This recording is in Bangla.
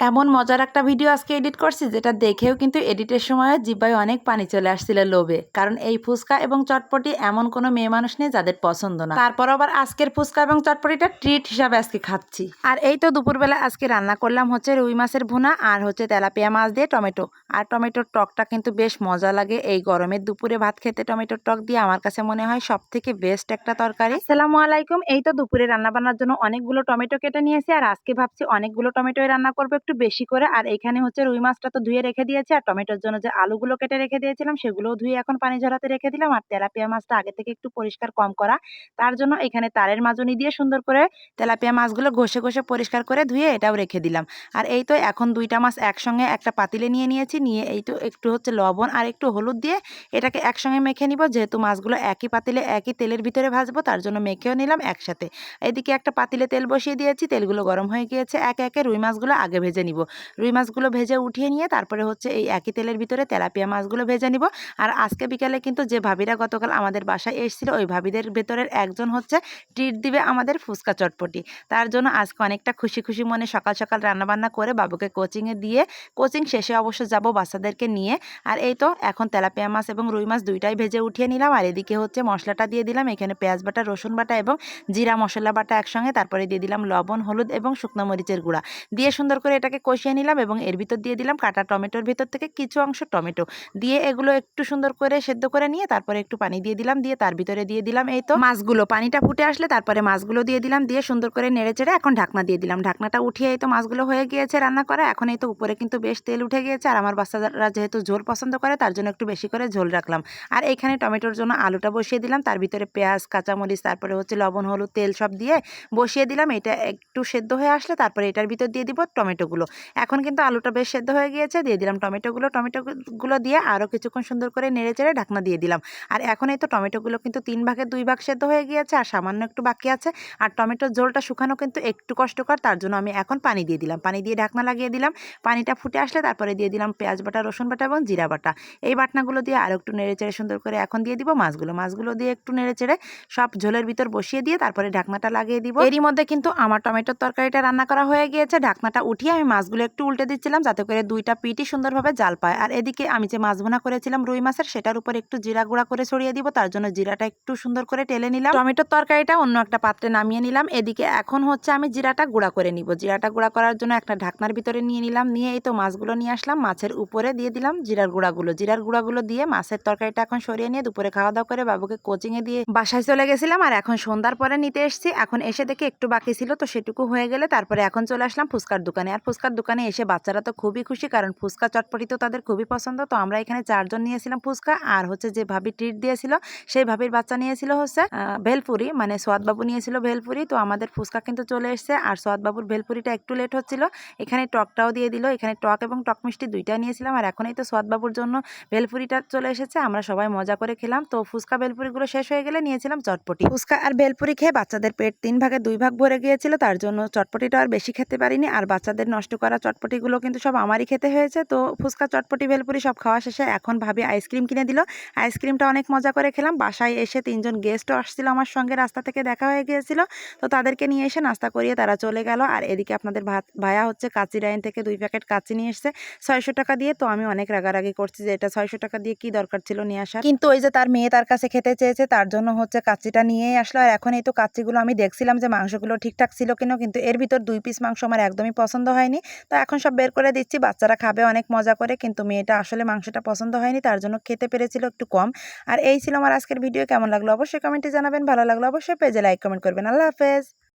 এমন মজার একটা ভিডিও আজকে এডিট করছি, যেটা দেখেও কিন্তু এডিটের সময় জিব্বায় অনেক পানি চলে আসছিল লোভে। কারণ এই ফুচকা এবং চটপটি এমন কোনো মেয়ে মানুষ নেই যাদের পছন্দ না। তারপর আবার আজকের ফুচকা এবং চটপটিটা ট্রিট হিসাবে আজকে খাচ্ছি। আর এই তো দুপুরবেলা আজকে রান্না করলাম হচ্ছে রুই মাছের ভুনা আর হচ্ছে তেলাপিয়া মাছ দিয়ে টমেটো। আর টমেটোর টকটা কিন্তু বেশ মজা লাগে। এই গরমের দুপুরে ভাত খেতে টমেটোর টক দিয়ে আমার কাছে মনে হয় সব থেকে বেস্ট একটা তরকারি। আসসালামু আলাইকুম। এই তো দুপুরে রান্না বান্নার জন্য অনেকগুলো টমেটো কেটে নিয়েছি আর আজকে ভাবছি অনেকগুলো টমেটো রান্না করব একটু বেশি করে। আর এখানে হচ্ছে রুই মাছটা তো ধুয়ে রেখে দিয়েছি। আর টমেটোর জন্য যে আলুগুলো কেটে রেখে দিয়েছিলাম, সেগুলোও ধুয়ে এখন পানি ঝরাতে রেখে দিলাম। আর তেলাপিয়া মাছটা আগে থেকে একটু পরিষ্কার কম করা। তার জন্য এখানে তারের মাজনি দিয়ে সুন্দর করে তেলাপিয়া মাছগুলো ঘষে ঘষে পরিষ্কার করে ধুয়ে এটাও রেখে দিলাম। আর এই তো এখন দুইটা মাছ একসঙ্গে একটা পাতিলে নিয়ে নিয়েছি। নিয়ে এই তো একটু হচ্ছে লবণ আর একটু হলুদ দিয়ে এটাকে একসঙ্গে মেখে নিব। যেহেতু মাছগুলো একই পাতিলে, একই তেলের ভিতরে ভাজবো, তার জন্য মেখেও নিলাম একসাথে। এদিকে একটা পাতিলে তেল বসিয়ে দিয়েছি। তেলগুলো গরম হয়ে গিয়েছে। একে একে রুই মাছগুলো আগে ভেজে নিব। রুই মাছগুলো ভেজে উঠিয়ে নিয়ে তারপরে হচ্ছে এই একই তেলের ভিতরে তেলাপিয়া মাছগুলো ভেজে নিব। আর আজকে বিকালে কিন্তু যে ভাবিরা গতকাল আমাদের বাসায় এসেছিল, ওই ভাবিদের ভেতরের একজন হচ্ছে ট্রিট দিবে আমাদের ফুচকা চটপটি। তার জন্য আজকে অনেকটা খুশি খুশি মনে সকাল সকাল রান্নাবান্না করে বাবুকে কোচিংয়ে দিয়ে কোচিং শেষে অবশ্য যাব বাচ্চাদেরকে নিয়ে। আর এই তো এখন তেলাপিয়া মাছ এবং রুই মাছ দুইটাই ভেজে উঠিয়ে নিলাম। আর এদিকে হচ্ছে মশলাটা দিয়ে দিলাম। এখানে পেঁয়াজ বাটা, রসুন বাটা এবং জিরা মশলা বাটা একসঙ্গে। তারপরে দিয়ে দিলাম লবণ, হলুদ এবং শুকনো মরিচের গুঁড়া। দিয়ে সুন্দর করে এটাকে কষিয়ে নিলাম এবং এর ভিতর দিয়ে দিলাম কাটা টমেটোর ভিতর থেকে কিছু অংশ টমেটো। দিয়ে এগুলো একটু সুন্দর করে সেদ্ধ করে নিয়ে তারপরে একটু পানি দিয়ে দিলাম, দিয়ে তার ভিতরে দিয়ে দিলাম এই তো। মাছগুলো, পানিটা ফুটে আসলে তারপরে মাছগুলো দিয়ে দিলাম, দিয়ে সুন্দর করে নেড়ে চেড়ে এখন ঢাকনা দিয়ে দিলাম। ঢাকনাটা উঠিয়ে এই তো মাছগুলো হয়ে গিয়েছে রান্না করা। এখন এই তো উপরে কিন্তু বেশ তেল উঠে গিয়েছে আর আমার বাচ্চারা যেহেতু ঝোল পছন্দ করে তার জন্য একটু বেশি করে ঝোল রাখলাম। আর এখানে টমেটোর জন্য আলুটা বসিয়ে দিলাম, তার ভিতরে পেঁয়াজ, কাঁচামরিচ, তারপরে হচ্ছে লবণ, হলুদ, তেল সব দিয়ে বসিয়ে দিলাম। এটা একটু সেদ্ধ হয়ে আসলে তারপরে এটার ভিতর দিয়ে দিব টমেটোগুলো। এখন কিন্তু আলুটা বেশ সেদ্ধ হয়ে গিয়েছে, দিয়ে দিলাম টমেটোগুলো। টমেটোগুলো দিয়ে আরও কিছুক্ষণ সুন্দর করে নেড়ে চেড়ে ঢাকনা দিয়ে দিলাম। আর এখন এই তো টমেটোগুলো কিন্তু তিন ভাগের দুই ভাগ সেদ্ধ হয়ে গিয়েছে আর সামান্য একটু বাকি আছে। আর টমেটোর ঝোলটা শুকানো কিন্তু একটু কষ্টকর, তার জন্য আমি এখন পানি দিয়ে দিলাম। পানি দিয়ে ঢাকনা লাগিয়ে দিলাম। পানিটা ফুটে আসলে তারপরে দিয়ে দিলাম পেঁয়াজ বাটা, রসুন বাটা এবং জিরা বাটা। এই বাটনাগুলো দিয়ে আরও একটু নেড়ে চেড়ে সুন্দর করে এখন দিয়ে দিব মাছগুলো। মাছগুলো দিয়ে একটু নেড়ে চেড়ে সব ঝোলের ভিতর বসিয়ে দিয়ে তারপরে ঢাকনাটা লাগিয়ে দিব। এরই মধ্যে কিন্তু আমার টমেটোর তরকারিটা রান্না করা হয়ে গিয়েছে। ঢাকনাটা উঠিয়ে আমি মাছগুলো একটু উল্টে দিচ্ছিলাম যাতে করে দুইটা পিটি সুন্দরভাবে জাল পায়। আর এদিকে আমি যে মাছ ভুনা করেছিলাম রুই মাছের, সেটার উপর একটু জিরা গুঁড়া করে ছড়িয়ে দিব, তার জন্য জিরাটা একটু সুন্দর করে টেলে নিলাম। টমেটোর তরকারিটা অন্য একটা পাত্রে নামিয়ে নিলাম। এদিকে এখন হচ্ছে আমি জিরাটা গুঁড়া করে নিব। জিরাটা গুঁড়া করার জন্য একটা ঢাকনার ভিতরে নিয়ে নিলাম। নিয়ে এই তো মাছগুলো নিয়ে আসলাম। মাছের উপরে দিয়ে দিলাম জিরার গুঁড়াগুলো। জিরার গুঁড়াগুলো দিয়ে মাছের তরকারিটা এখন সরিয়ে নিয়ে দুপুরে খাওয়া দাওয়া করে বাবুকে কোচিংয়ে দিয়ে বাসায় চলে গেছিলাম। আর এখন সন্ধ্যার পরে নিতে এসেছি। এখন এসে দেখে একটু বাকি ছিল, তো সেটুকু হয়ে গেলে তারপরে এখন চলে আসলাম ফুচকার দোকানে। আর ফুচকার দোকানে এসে বাচ্চারা তো খুবই খুশি, কারণ ফুচকা চটপটি তো তাদের খুবই পছন্দ। তো আমরা এখানে চারজন নিয়েছিলাম ফুচকা, আর হচ্ছে যে ভাবি ট্রিট দিয়েছিল, সেই ভাবির বাচ্চা নিয়েছিল হচ্ছে ভেলপুরি মানে সোয়াদবাবু নিয়েছিল ভেলপুরি। তো আমাদের ফুচকা কিন্তু চলে এসছে, আর সোয়াদবাবুর ভেলপুরিটা একটু লেট হচ্ছিল। এখানে টকটাও দিয়ে দিল, এখানে টক এবং টক মিষ্টি দুইটা নিয়েছিলাম, আর এখনই তো সোয়াদবাবুর জন্য ভেলপুরিটা চলে এসেছে, আমরা সবাই মজা করে খেলাম। তো ফুচকা, ভেলপুরিগুলো শেষ হয়ে গেলে নিয়েছিলাম চটপটি। ফুচকা আর ভেলপুরি খেয়ে বাচ্চাদের পেট তিন ভাগে দুই ভাগ ভরে গিয়েছিল, তার জন্য চটপটিটা আর বেশি খেতে পারিনি, আর বাচ্চাদের নষ্ট করা চটপটিগুলো কিন্তু সব আমারই খেতে হয়েছে। তো ফুচকা, চটপটি, ভেলপুরি সব খাওয়া শেষে এখন ভাবি আইসক্রিম কিনে দিল। আইসক্রিমটা অনেক মজা করে খেলাম। বাসায় এসে তিনজন গেস্টও আসছিল আমার সঙ্গে। রাস্তা থেকে দেখা হয়ে গিয়েছিল। তো তাদেরকে নিয়ে এসে নাস্তা করিয়ে তারা চলে গেল। আর এদিকে আপনাদের ভাত ভায়া হচ্ছে কাচি লাইন থেকে দুই প্যাকেট কাচি নিয়ে এসছে। ছয়শো টাকা দিয়ে তো আমি অনেক রাগারাগি করছি যে এটা ছয়শো টাকা দিয়ে কি দরকার ছিল নিয়ে আসার। কিন্তু ওই যে তার মেয়ে তার কাছে খেতে চেয়েছে, তার জন্য হচ্ছে কাচিটা নিয়েই আসলো। আর এখন এই তো কাচিগুলো আমি দেখছিলাম যে মাংসগুলো ঠিকঠাক ছিল কিনা, কিন্তু এর ভিতর দুই পিস মাংস আমার একদমই পছন্দ হয়নি। তো এখন সব বের করে দিচ্ছি। বাচ্চারা খাবে, অনেক মজা করে। কিন্তু মেয়েটা আসলে মাংসটা পছন্দ হয়নি, তার জন্য খেতে পেরেছিল একটু কম। আর এই ছিল আমার আজকের ভিডিও। কেমন লাগল অবশ্যই কমেন্টে জানাবেন। ভালো লাগল অবশ্যই পেজে লাইক, কমেন্ট করবেন। আল্লাহ হাফেজ।